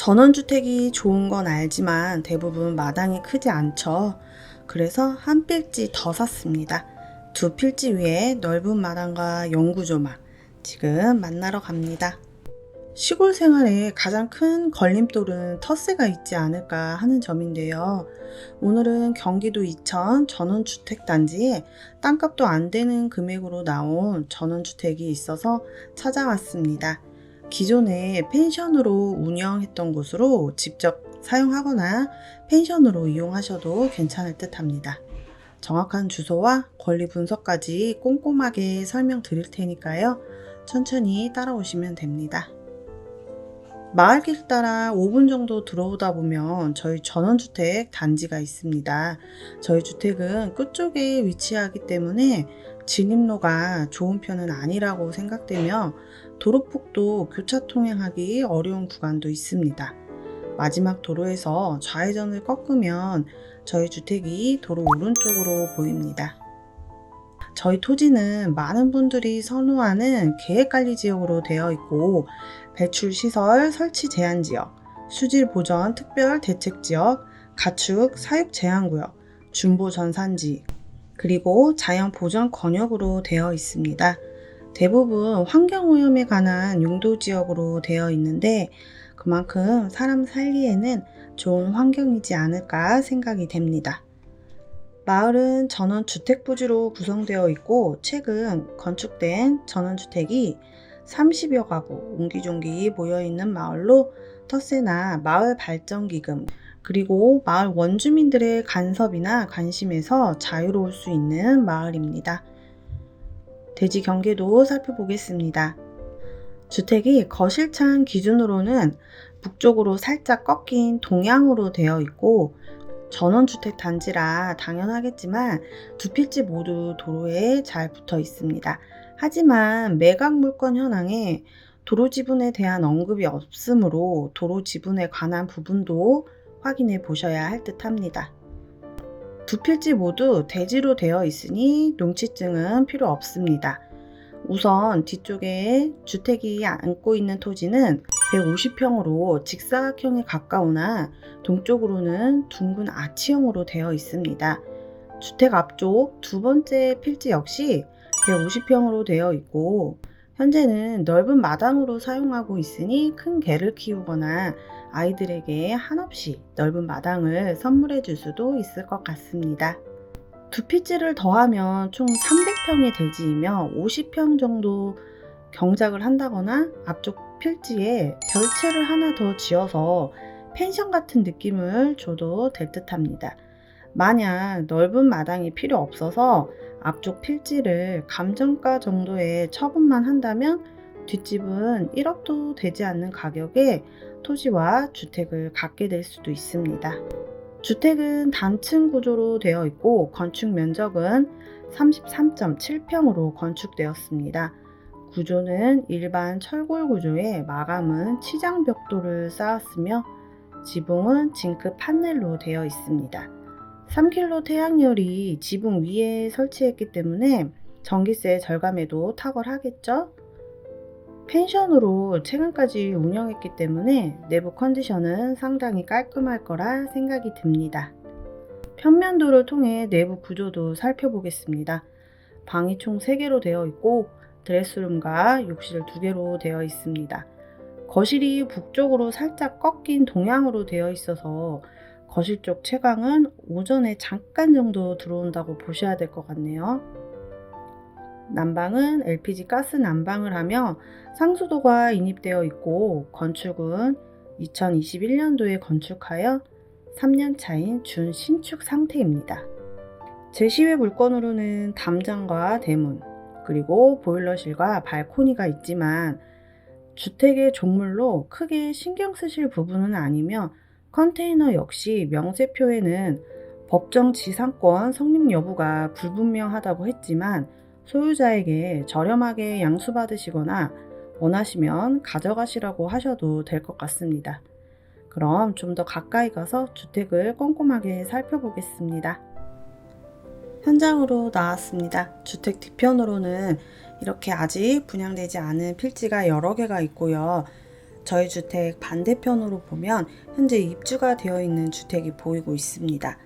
전원주택이 좋은 건 알지만 대부분 마당이 크지 않죠. 그래서 한 필지 더 샀습니다. 두 필지 위에 넓은 마당과 연구조망. 지금 만나러 갑니다. 시골 생활에 가장 큰 걸림돌은 텃세가 있지 않을까 하는 점인데요. 오늘은 경기도 이천 전원주택단지에 땅값도 안 되는 금액으로 나온 전원주택이 있어서 찾아왔습니다. 기존에 펜션으로 운영했던 곳으로 직접 사용하거나 펜션으로 이용하셔도 괜찮을 듯 합니다. 정확한 주소와 권리 분석까지 꼼꼼하게 설명드릴 테니까요. 천천히 따라오시면 됩니다. 마을길 따라 5분 정도 들어오다 보면 저희 전원주택 단지가 있습니다. 저희 주택은 끝쪽에 위치하기 때문에 진입로가 좋은 편은 아니라고 생각되며 도로폭도 교차 통행하기 어려운 구간도 있습니다. 마지막 도로에서 좌회전을 꺾으면 저희 주택이 도로 오른쪽으로 보입니다. 저희 토지는 많은 분들이 선호하는 계획관리 지역으로 되어 있고 배출 시설 설치 제한 지역, 수질 보전 특별 대책 지역, 가축 사육 제한 구역, 준보 전산지, 그리고 자연 보전 권역으로 되어 있습니다. 대부분 환경 오염에 관한 용도 지역으로 되어 있는데 그만큼 사람 살기에는 좋은 환경이지 않을까 생각이 됩니다. 마을은 전원 주택 부지로 구성되어 있고 최근 건축된 전원 주택이 30여 가구 옹기종기 모여 있는 마을로 텃세나 마을 발전 기금 그리고 마을 원주민들의 간섭이나 관심에서 자유로울 수 있는 마을입니다. 대지 경계도 살펴보겠습니다. 주택이 거실창 기준으로는 북쪽으로 살짝 꺾인 동향으로 되어 있고 전원주택 단지라 당연하겠지만 두 필지 모두 도로에 잘 붙어 있습니다. 하지만 매각 물건 현황에 도로 지분에 대한 언급이 없으므로 도로 지분에 관한 부분도 확인해 보셔야 할 듯 합니다. 두 필지 모두 대지로 되어 있으니 농지증은 필요 없습니다. 우선 뒤쪽에 주택이 안고 있는 토지는 150평으로 직사각형에 가까우나 동쪽으로는 둥근 아치형으로 되어 있습니다. 주택 앞쪽 두 번째 필지 역시 150평으로 되어 있고 현재는 넓은 마당으로 사용하고 있으니 큰 개를 키우거나 아이들에게 한없이 넓은 마당을 선물해 줄 수도 있을 것 같습니다. 두 필지를 더하면 총 300평의 대지이며 50평 정도 경작을 한다거나 앞쪽 필지에 별채를 하나 더 지어서 펜션 같은 느낌을 줘도 될 듯 합니다. 만약 넓은 마당이 필요 없어서 앞쪽 필지를 감정가 정도의 처분만 한다면 뒷집은 1억도 되지 않는 가격에 토지와 주택을 갖게 될 수도 있습니다. 주택은 단층 구조로 되어 있고 건축 면적은 33.7평으로 건축되었습니다. 구조는 일반 철골 구조에 마감은 치장 벽돌을 쌓았으며 지붕은 징크 판넬로 되어 있습니다. 3kW 태양열이 지붕 위에 설치했기 때문에 전기세 절감에도 탁월하겠죠? 펜션으로 최근까지 운영했기 때문에 내부 컨디션은 상당히 깔끔할 거라 생각이 듭니다. 편면도를 통해 내부 구조도 살펴보겠습니다. 방이 총 3개로 되어 있고 드레스룸과 욕실 2개로 되어 있습니다. 거실이 북쪽으로 살짝 꺾인 동향으로 되어 있어서 거실 쪽 채광은 오전에 잠깐 정도 들어온다고 보셔야 될 것 같네요. 난방은 LPG 가스 난방을 하며 상수도가 인입되어 있고 건축은 2021년도에 건축하여 3년 차인 준신축 상태입니다. 제시외 물건으로는 담장과 대문, 그리고 보일러실과 발코니가 있지만 주택의 종물로 크게 신경 쓰실 부분은 아니며 컨테이너 역시 명세표에는 법정 지상권 성립 여부가 불분명하다고 했지만 소유자에게 저렴하게 양수받으시거나 원하시면 가져가시라고 하셔도 될 것 같습니다. 그럼 좀 더 가까이 가서 주택을 꼼꼼하게 살펴보겠습니다. 현장으로 나왔습니다. 주택 뒤편으로는 이렇게 아직 분양되지 않은 필지가 여러 개가 있고요. 저희 주택 반대편으로 보면 현재 입주가 되어 있는 주택이 보이고 있습니다.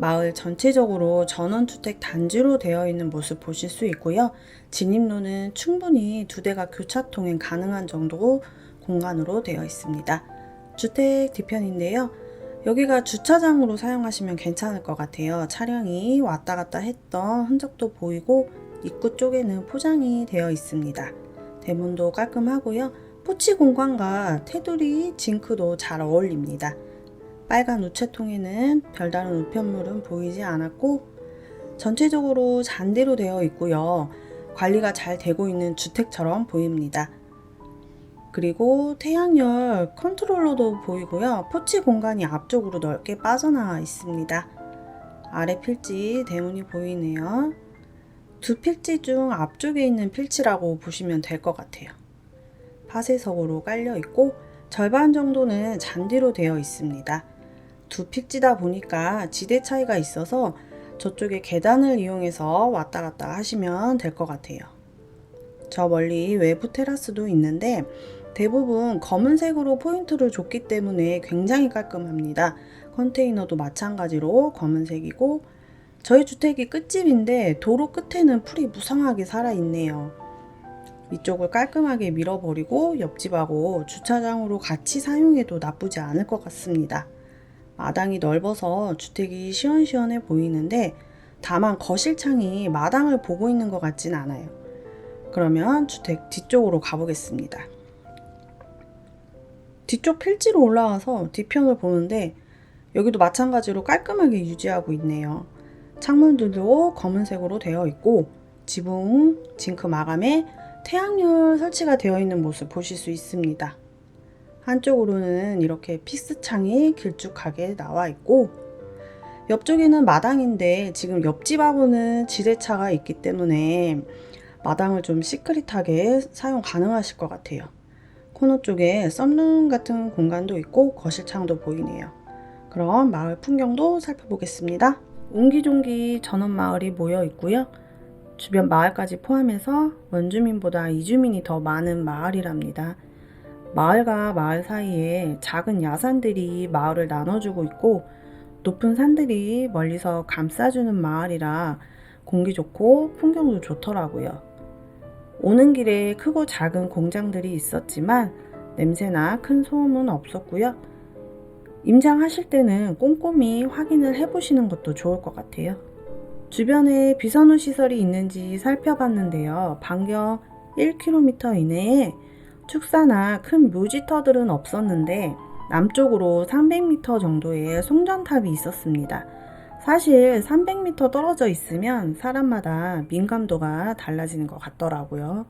마을 전체적으로 전원주택 단지로 되어 있는 모습 보실 수 있고요. 진입로는 충분히 두 대가 교차 통행 가능한 정도 공간으로 되어 있습니다. 주택 뒤편인데요. 여기가 주차장으로 사용하시면 괜찮을 것 같아요. 차량이 왔다 갔다 했던 흔적도 보이고 입구 쪽에는 포장이 되어 있습니다. 대문도 깔끔하고요. 포치 공간과 테두리 징크도 잘 어울립니다. 빨간 우체통에는 별다른 우편물은 보이지 않았고 전체적으로 잔디로 되어 있고요. 관리가 잘 되고 있는 주택처럼 보입니다. 그리고 태양열 컨트롤러도 보이고요. 포치 공간이 앞쪽으로 넓게 빠져나와 있습니다. 아래 필지 대문이 보이네요. 두 필지 중 앞쪽에 있는 필지라고 보시면 될 것 같아요. 파쇄석으로 깔려 있고 절반 정도는 잔디로 되어 있습니다. 두 필지다 보니까 지대 차이가 있어서 저쪽에 계단을 이용해서 왔다 갔다 하시면 될 것 같아요. 저 멀리 외부 테라스도 있는데 대부분 검은색으로 포인트를 줬기 때문에 굉장히 깔끔합니다. 컨테이너도 마찬가지로 검은색이고 저희 주택이 끝집인데 도로 끝에는 풀이 무성하게 살아있네요. 이쪽을 깔끔하게 밀어버리고 옆집하고 주차장으로 같이 사용해도 나쁘지 않을 것 같습니다. 마당이 넓어서 주택이 시원시원해 보이는데 다만 거실창이 마당을 보고 있는 것 같진 않아요. 그러면 주택 뒤쪽으로 가보겠습니다. 뒤쪽 필지로 올라와서 뒤편을 보는데 여기도 마찬가지로 깔끔하게 유지하고 있네요. 창문들도 검은색으로 되어 있고 지붕, 징크 마감에 태양열 설치가 되어 있는 모습 보실 수 있습니다. 한쪽으로는 이렇게 피스창이 길쭉하게 나와 있고 옆쪽에는 마당인데 지금 옆집하고는 지대차가 있기 때문에 마당을 좀 시크릿하게 사용 가능하실 것 같아요. 코너 쪽에 썬룸 같은 공간도 있고 거실창도 보이네요. 그럼 마을 풍경도 살펴보겠습니다. 옹기종기 전원 마을이 모여 있고요. 주변 마을까지 포함해서 원주민보다 이주민이 더 많은 마을이랍니다. 마을과 마을 사이에 작은 야산들이 마을을 나눠주고 있고 높은 산들이 멀리서 감싸주는 마을이라 공기 좋고 풍경도 좋더라고요. 오는 길에 크고 작은 공장들이 있었지만 냄새나 큰 소음은 없었고요. 임장하실 때는 꼼꼼히 확인을 해보시는 것도 좋을 것 같아요. 주변에 비선호 시설이 있는지 살펴봤는데요. 반경 1km 이내에 축사나 큰 묘지터들은 없었는데 남쪽으로 300m 정도의 송전탑이 있었습니다. 사실 300m 떨어져 있으면 사람마다 민감도가 달라지는 것 같더라고요.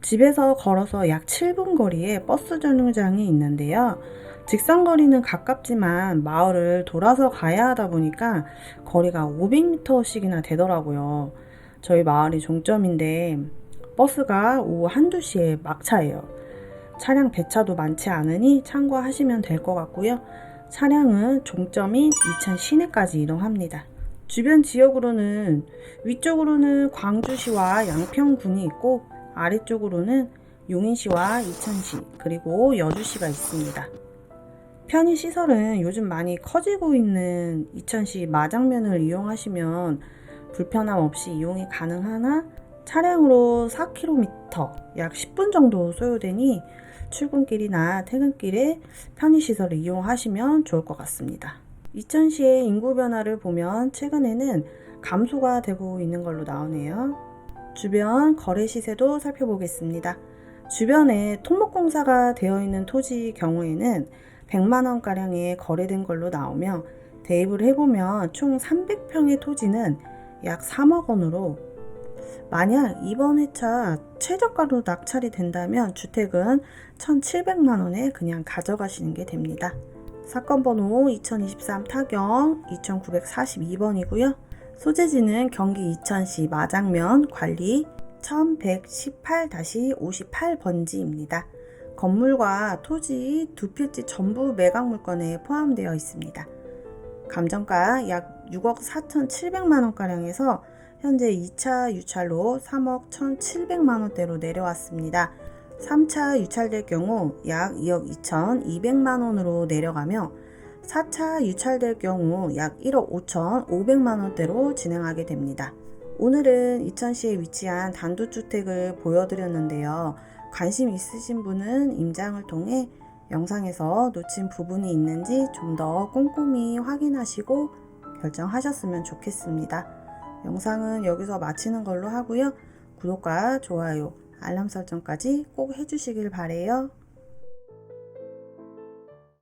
집에서 걸어서 약 7분 거리에 버스 정류장이 있는데요. 직선 거리는 가깝지만 마을을 돌아서 가야 하다 보니까 거리가 500m씩이나 되더라고요. 저희 마을이 종점인데 버스가 오후 한두 시에 막차예요. 차량 배차도 많지 않으니 참고하시면 될 것 같고요. 차량은 종점인 이천 시내까지 이동합니다. 주변 지역으로는 위쪽으로는 광주시와 양평군이 있고 아래쪽으로는 용인시와 이천시 그리고 여주시가 있습니다. 편의 시설은 요즘 많이 커지고 있는 이천시 마장면을 이용하시면 불편함 없이 이용이 가능하나 차량으로 4km 약 10분 정도 소요되니 출근길이나 퇴근길에 편의시설을 이용하시면 좋을 것 같습니다. 이천시의 인구 변화를 보면 최근에는 감소가 되고 있는 걸로 나오네요. 주변 거래 시세도 살펴보겠습니다. 주변에 토목공사가 되어 있는 토지 경우에는 100만원 가량에 거래된 걸로 나오며 대입을 해보면 총 300평의 토지는 약 3억 원으로 만약 이번 회차 최저가로 낙찰이 된다면 주택은 1,700만 원에 그냥 가져가시는 게 됩니다. 사건 번호 2023 타경 2942번이고요. 소재지는 경기 이천시 마장면 관리 1118-58번지입니다. 건물과 토지 두 필지 전부 매각 물건에 포함되어 있습니다. 감정가 약 6억 4,700만 원가량에서 현재 2차 유찰로 3억 1,700만 원대로 내려왔습니다. 3차 유찰될 경우 약 2억 2,200만 원으로 내려가며 4차 유찰될 경우 약 1억 5,500만 원대로 진행하게 됩니다. 오늘은 이천시에 위치한 단독주택을 보여드렸는데요. 관심 있으신 분은 임장을 통해 영상에서 놓친 부분이 있는지 좀 더 꼼꼼히 확인하시고 결정하셨으면 좋겠습니다. 영상은 여기서 마치는 걸로 하고요. 구독과 좋아요, 알람 설정까지 꼭 해주시길 바래요.